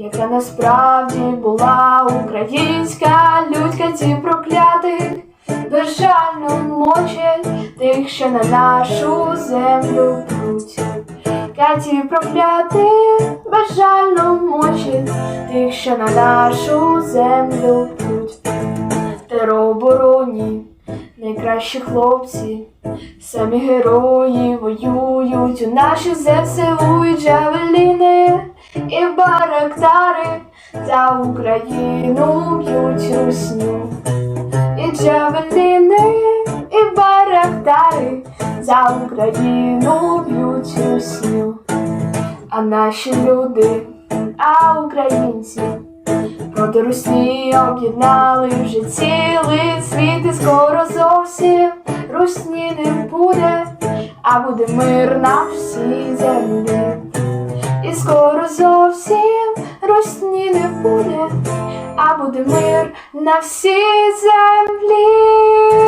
яка насправді була українська людька ці проклятих, безжально мочать тих, що на нашу землю пруть. Каті проклятих, безжально мочить тих, що на нашу землю пруть. Теробороні найкращі хлопці, самі герої воюють у наші ЗСУ і джавеліни і барактари за Україну б'ють русню. І джавеліни, і барактари за Україну б'ють русню. А наші люди, а українці проти Русні об'єднали вже цілий світ і скоро зовсім Русні не буде, а буде мир на всій землі. І скоро зовсім Русні не буде, а буде мир на всій землі.